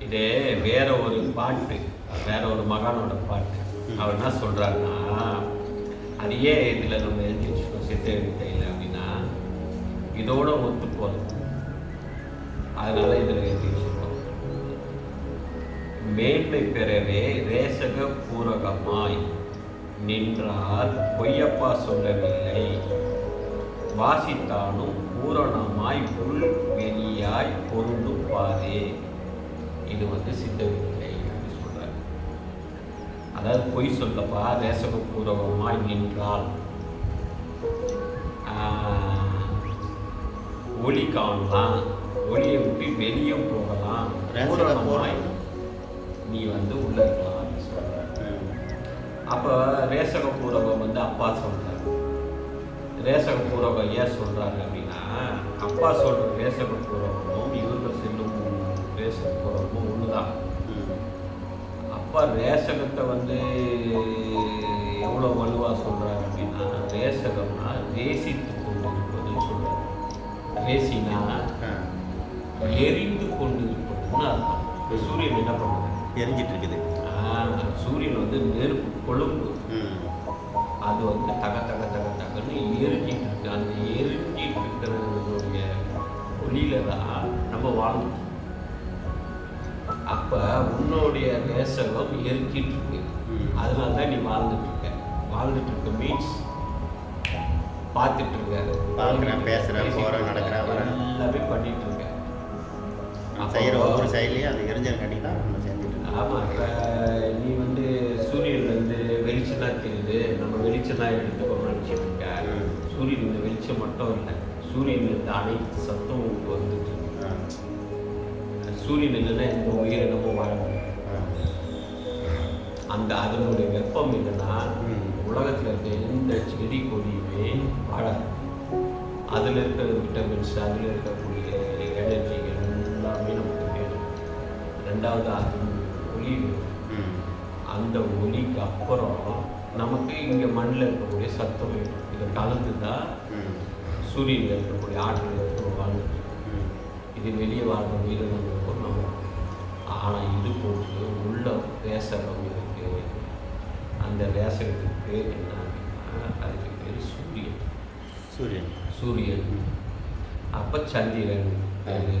இதே வேற ஒரு பாட்டு வேற ஒரு மகானோட பாட்டு. அவர் என்ன சொல்றாருன்னா அதையே இதில் இதுல நம்ம எழுதி வச்சுக்கோம் சித்த எழுத்தையில் அப்படின்னா இதோட ஒத்து போகுது அதனால இதுல எழுதி வச்சுக்கோம் மேன்மை பெறவே ரேசக பூரகமாய் நின்றால் பொய்யப்பா சொல்லவில்லை. வாசித்தானும் பூரணமாய் உள் வெளியாய் பொருந்தும் பாதே இது வந்து சித்தவில்லை அப்படின்னு சொல்றாரு. அதாவது பொய் சொல்லப்பா ரேசக பூரகமாய் நின்றால் ஒளி காணலாம் ஒளியை விட்டு வெளியே போகலாம் பூரணமாய். நீ வந்து உள்ள இருக்கலாம் அப்படின்னு சொல்றாரு. அப்போ ரேசக பூரகம் வந்து அப்பா சொல்றாரு. ரேசக பூரகம் ஏன் சொல்றாரு அப்படின்னா அப்பா சொல்ற ரேசக பூரகமும் இவர்கள் செல்லும் ரேசக பூரகமும் ஒண்ணுதான். அப்பா ரேசகத்தை வந்து எவ்வளோ வலுவா சொல்றாரு அப்படின்னா ரேசகம்னா ரேசித்து கொண்டிருப்பதுன்னு சொல்றாரு. ரேசினா எரிந்து கொண்டிருப்பதுன்னு அர்த்தம்? இப்ப சூரியன் என்ன பண்ணுது? எரிஞ்சிட்டு இருக்குது. சூரியன் வந்து நெருப்பு கொழும்பு. அது வந்து தக தக தக தகன்னு எரிஞ்சிட்டு இருக்கு. அந்த எரிஞ்சிட்டு இருக்கிறதுடைய ஒளியில தான் நம்ம வாழணும் அப்ப உன்னுடைய நேசகம் எரிஞ்சிட்டு இருக்கு அதனால தான் நீ வாழ்ந்துட்டு இருக்க வாழ்ந்துட்டு இருக்க மீன்ஸ் பார்த்துட்டு இருக்க பார்க்கிறேன், போறேன், இருக்க, நடக்கிறேன். எல்லாமே பண்ணிட்டு இருக்க செய்கிற ஒவ்வொரு செயலையும் அது எரிஞ்சல் கட்டி தான் நம்ம செஞ்சுட்டு இருக்கோம். ஆமா இப்ப நீ வந்து சூரியன்ல இருந்து வெளிச்சம் தான் தெரியுது. நம்ம வெளிச்சம் தான் எடுத்துக்கணும்னு நினைச்சிட்டு இருக்க. சூரியன் இந்த வெளிச்சம் மட்டும் இல்லை. சூரியன் இருந்து அனைத்து சத்தம் உங்களுக்கு வந்துட்டு சூரியன் இல்லைன்னா எந்த உயிரினமும் வாழ முடியாது ஆ. அந்த அதனுடைய வெப்பம் ம். உலகத்துல இருக்க எந்த செடி கொடியுமே வாழாது அதுல இருக்கிற விட்டமின்ஸ் அதுல இருக்கக்கூடிய எனர்ஜிகள் எல்லாமே நமக்கு வேணும் ரெண்டாவது அது ஒளி. அந்த ஒளிக்கு அப்புறம் நமக்கு இங்கே மண்ணில் இருக்கக்கூடிய சத்தம் வேணும் இதை கலந்து தான். சூரியனில் இருக்கக்கூடிய ஆற்றல் ம். இது வெளியே வாழ்ற உயிரினங்களுக்கும் நம்ம ஆனால் இது போட்டு உள்ள ரேசகம் இருக்கு அந்த ரேசகத்துக்கு பேர் என்ன அப்படின்னா அதுக்கு பேர் சூரியன். சூரியன். சூரியன். அப்போ சந்திரன் அது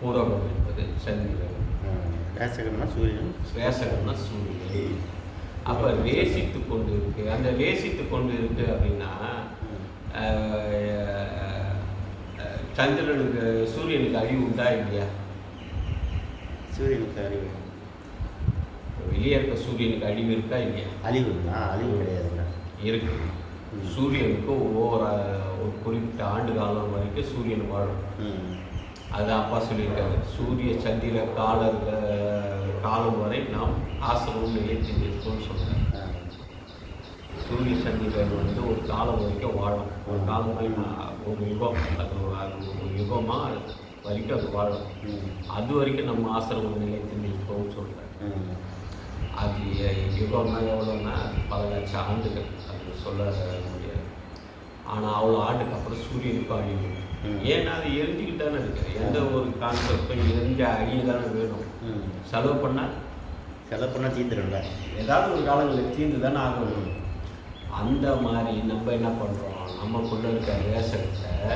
பூரகம் என்பது சந்திரன். ஆ. ரேசகம்னா சூரியன். ரேசகம்னா சூரியன். அப்போ வேசித்து கொண்டு இருக்கு அந்த வேசித்து கொண்டு இருக்கு அப்படின்னா சந்திரனுக்கு சூரியனுக்கு அழிவு உண்டா இல்லையா? சூரியனுக்கு அறிவு. வெளியே இருக்க சூரியனுக்கு அழிவு இருக்கா இல்லையா? அழிவுங்களா அழிவு கிடையாதுங்க இருக்கு. சூரியனுக்கு ஒவ்வொரு ஒரு குறிப்பிட்ட ஆண்டு காலம் வரைக்கும் சூரியன் வாழும். ம். அதான் அப்பா சொல்லியிருக்காரு. சூரிய சந்திர கால காலம் வரை நாம் ஆசிரமம் நிலைத்து நிற்போம்னு சொல்றாரு. ஆ. சூரிய சந்திரன் வந்து ஒரு காலம் வரைக்கும் வாழும் ஒரு காலம் ஒரு யுகம் அது ஒரு- யுகமாக வரைக்கும் அது வாழும். அது வரைக்கும் நம்ம ஆசிரமம் நிலைத்து நிற்போம்னு சொல்கிறேன். அது யுகம்னா எவ்வளோன்னா பல லட்சம் ஆண்டுகள். அது சொல்ல முடியாது. ஆனால் அவ்வளோ ஆண்டுக்கு அப்புறம் சூரியனுக்கும் அழிவு ம். ஏன்னா அது எரிஞ்சுக்கிட்டு தானே இருக்கு. எந்த ஒரு கான்செப்டும் எரிஞ்ச அழிய தானே வேணும். செலவு பண்ணால் செலவு பண்ணால் தீந்துடும்ல ஏதாவது ஒரு காலங்களில் தீர்ந்து தானே ஆகணும். அந்த மாதிரி நம்ம என்ன பண்ணுறோம் நமக்குள்ள இருக்க ரேஷத்தை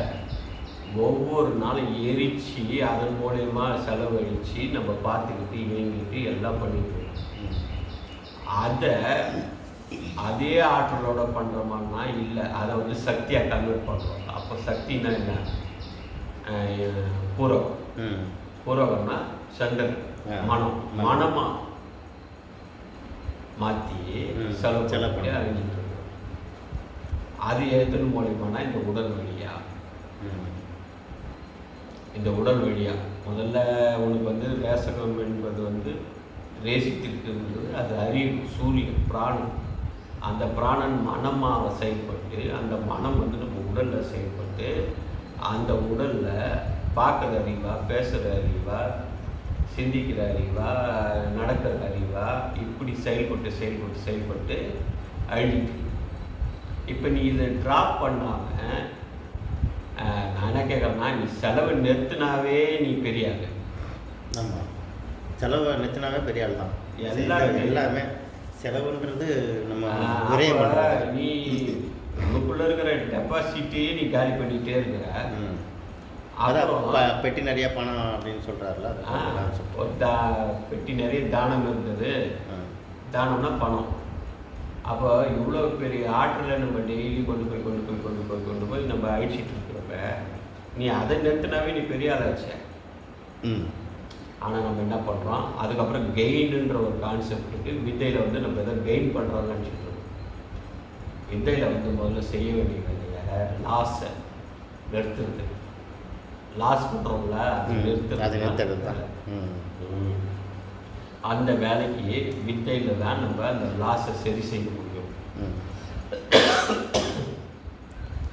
ஒவ்வொரு நாளும் எரிச்சு அதன் மூலயமா செலவழித்து நம்ம பார்த்துக்கிட்டு இயங்கிட்டு எல்லாம் பண்ணிட்டு இருக்கோம். ம். அதை அதே ஆற்றலோட பண்ணுறோமான்னா இல்லை அதை வந்து சக்தியாக கன்வெர்ட் பண்ணுறோம் அப்போ சக்தினா என்ன பூரகம். பூரகம்னா ஆ. மனம் மனம். மனமா மாற்றி. செலவு செலவு பண்ணி. அறிஞ்சிட்டு அது எதன் மூலியமானா இந்த உடல் வழியா? இந்த உடல் வழியா. முதல்ல உனக்கு வந்து வேசகம் என்பது வந்து ரேசித்திருக்கிறது அது அறிவு சூரியன் பிராணன். அந்த பிராணன் மனமாக செயல்பட்டு அந்த மனம் வந்து நம்ம உடலில் செயல்பட்டு அந்த உடலில் பார்க்குற அறிவா பேசுகிற அறிவா சிந்திக்கிற அறிவா நடக்கிற அறிவா இப்படி செயல்பட்டு செயல்பட்டு செயல்பட்டு அழிஞ்சிட்டு இப்போ நீ இதை ட்ராப் பண்ணாமல் நான் என்ன கேட்குறேன்னா நீ செலவை நிறுத்தினாவே நீ பெரிய ஆளு. ஆமாம் செலவு நிறுத்தினாவே பெரிய ஆள் தான். எல்லாமே. எல்லாமே செலவுன்றது நம்ம பண்ணுறது நீ உனக்குள்ள இருக்கிற டெபாசிட்டையே நீ காலி பண்ணிட்டே இருக்கிற. அதான் பெட்டி நிறைய பணம் அப்படின்னு சொல்கிறாருல ஒரு பெட்டி நிறைய தானம் இருந்தது. தானம்னா பணம். அப்போ இவ்வளோ பெரிய ஆற்றில் நம்ம டெய்லி கொண்டு போய் கொண்டு போய் கொண்டு போய் கொண்டு போய் நம்ம அழிச்சிட்டு இருக்கிறப்ப நீ அதை நிறுத்தினாவே நீ பெரிய ஆளாச்ச ம். ஆனால் நம்ம என்ன பண்ணுறோம் அதுக்கப்புறம் கெயின்ன்ற ஒரு கான்செப்ட் இருக்குது வித்தையில் வந்து நம்ம எதை கெயின் பண்ணுறோம்னு நினச்சிட்டு இருக்கோம். வித்தையில் வந்து முதல்ல செய்ய வேண்டிய வேலையை லாஸை நிறுத்துறது. லாஸ் பண்ணுறோம்ல அது நிறுத்துறது தான் நிறுத்துறது ம். அந்த வேலைக்கு வித்தையில் தான் நம்ம அந்த லாஸை சரி செய்ய முடியும்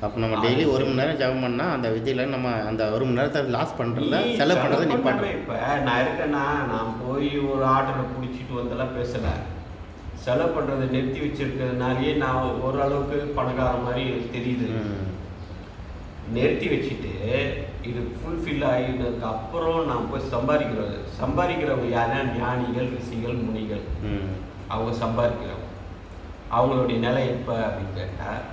அப்போ நம்ம டெய்லி ஒரு மணி நேரம் ஜெபம் பண்ணால் அந்த விதியில் நம்ம அந்த ஒரு மணி நேரத்தை லாஸ் பண்ணுறத செலவு பண்ணுறதை பண்ணவே இப்ப நான் இருக்கேன்னா நான் போய் ஒரு ஆர்டரை பிடிச்சிட்டு வந்தெல்லாம் பேசல. செலவு பண்ணுறதை நிறுத்தி வச்சிருக்கிறதுனாலயே நான் ஓரளவுக்கு பணக்கார மாதிரி தெரியுது. நிறுத்தி வச்சுட்டு இது ஃபுல்ஃபில் ஆகினதுக்கு அப்புறம் நான் போய் சம்பாதிக்கிறது. சம்பாதிக்கிறவங்க யாருன்னா ஞானிகள் ரிஷிகள் முனிகள். அவங்க சம்பாதிக்கிறவங்க. அவங்களுடைய நிலை எப்போ அப்படின்னு கேட்டால்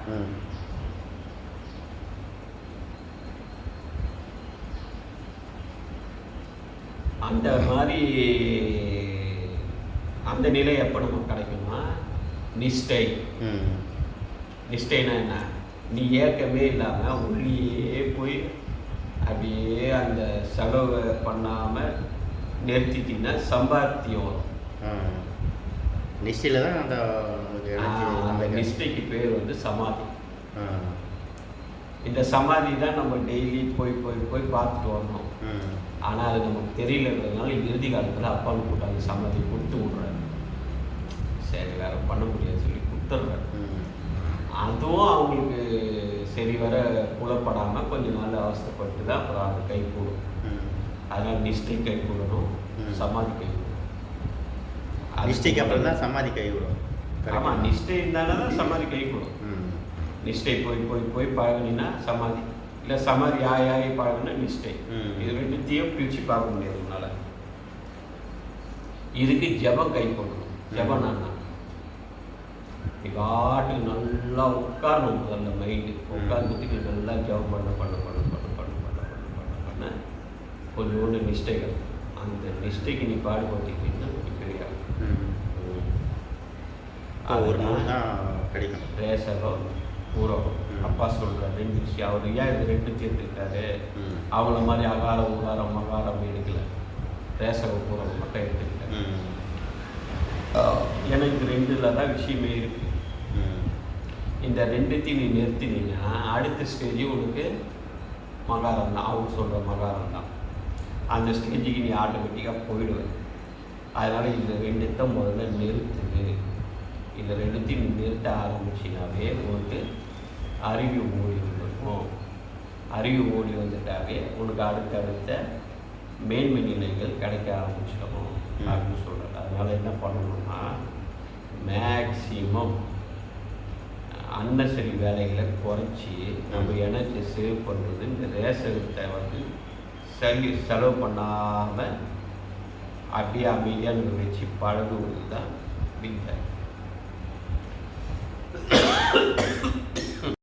அந்த மாதிரி அந்த நிலை எப்போ நமக்கு கிடைக்கும்னா நிஷ்டை. நிஷ்டைனா என்ன? நீ ஏக்கமே இல்லாமல் உள்ளே போய் அப்படியே அந்த செலவை பண்ணாமல் நிறுத்திட்டீங்கன்னா சம்பாத்தியம் வரும். தான் அந்த அந்த நிஷ்டைக்கு பேர் வந்து சமாதி. இந்த சமாதி தான் நம்ம டெய்லி போய் போய் போய் பார்த்துட்டு வரணும். ஆனால் அது நமக்கு தெரியலன்றதுனால இறுதி காலத்தில் அப்பான்னு கூட்டாங்க சமாதி கொடுத்து விட்றாரு. சரி வேற பண்ண முடியாது சொல்லி கொடுத்துட்றாரு. ம். அதுவும் அவங்களுக்கு சரி வர புலப்படாமல் கொஞ்ச நாள் அவஸ்தைப்பட்டு தான் அப்புறம் அது கை கூடும். அதனால் நிஷ்டை கை கூடணும். சமாதி கை நிஷ்டைக்கு அப்புறம் தான் சமாதி கை விடும் ஆமாம் நிஷ்டை இருந்தாலும் தான் சமாதி கை கூடும் நிஷ்டை போய் போய் போய் பழகுனீங்கன்னா சமாதி. இல்லை சமாதி ஆகி ஆகி பழகுனா நிஷ்டை. இது ரெண்டுத்தையும் பிரித்து பார்க்க முடியாது உன்னால. இதுக்கு ஜெபம் கை கொடுக்கணும். ஜெபம் நான் நீ பாட்டுக்கு நல்லா உட்காரணும் முதல்ல மைண்டு உட்கார்ந்துட்டு நல்லா ஜெபம் பண்ண பண்ண பண்ண பண்ண பண்ண பண்ண பண்ண பண்ண பண்ண கொஞ்சோண்டு நிஷ்டைகள் அந்த நிஷ்டைக்கு நீ பாடுபட்டுக்கிட்டீங்கன்னா நீ பெரிய ஒரு நூல் தான் கிடைக்கும். ரேசரோ பூரவம் ம். அப்பா சொல்ற ரெண்டு விஷயம் அவர் ஏன் இது ரெண்டு தேர்ந்துருக்காரு ம். அவங்கள மாதிரி அகாரம் உகாரம் மகாரம் எடுக்கல. ரேசரோ பூரவம் மட்டும் எடுத்துக்கிட்டேன். எனக்கு ரெண்டுல தான் விஷயமே இருக்கு. ம் இந்த ரெண்டுத்தையும் நீ நிறுத்தினீங்கன்னா அடுத்த ஸ்டேஜ் உனக்கு மகாரம் தான். அவங்க சொல்கிற மகாரம் தான். அந்த ஸ்டேஜுக்கு நீ ஆட்டோமேட்டிக்காக போயிடுவேன் அதனால் இந்த ரெண்டுத்தை முதல்ல நிறுத்து இந்த ரெண்டுத்தையும் நிறுத்த ஆரம்பிச்சினாவே உனக்கு அறிவு ஓடி வந்துருக்கும். அறிவு ஓடி வந்துட்டாவே உனக்கு அடுத்தடுத்த மேன்மை நிலைகள் கிடைக்க ஆரம்பிச்சிடும். அப்படின்னு சொல்கிறேன் அதனால் என்ன பண்ணணும்னா மேக்சிமம் அன்னசரி வேலைகளை குறைச்சி நம்ம எனர்ஜி சேவ் பண்ணுறது இந்த ரேசகத்தை வந்து சரி செலவு பண்ணாமல் அப்படியே அமைதியாக நிகழ்ச்சி வச்சு பழகுவது தான் வித்தை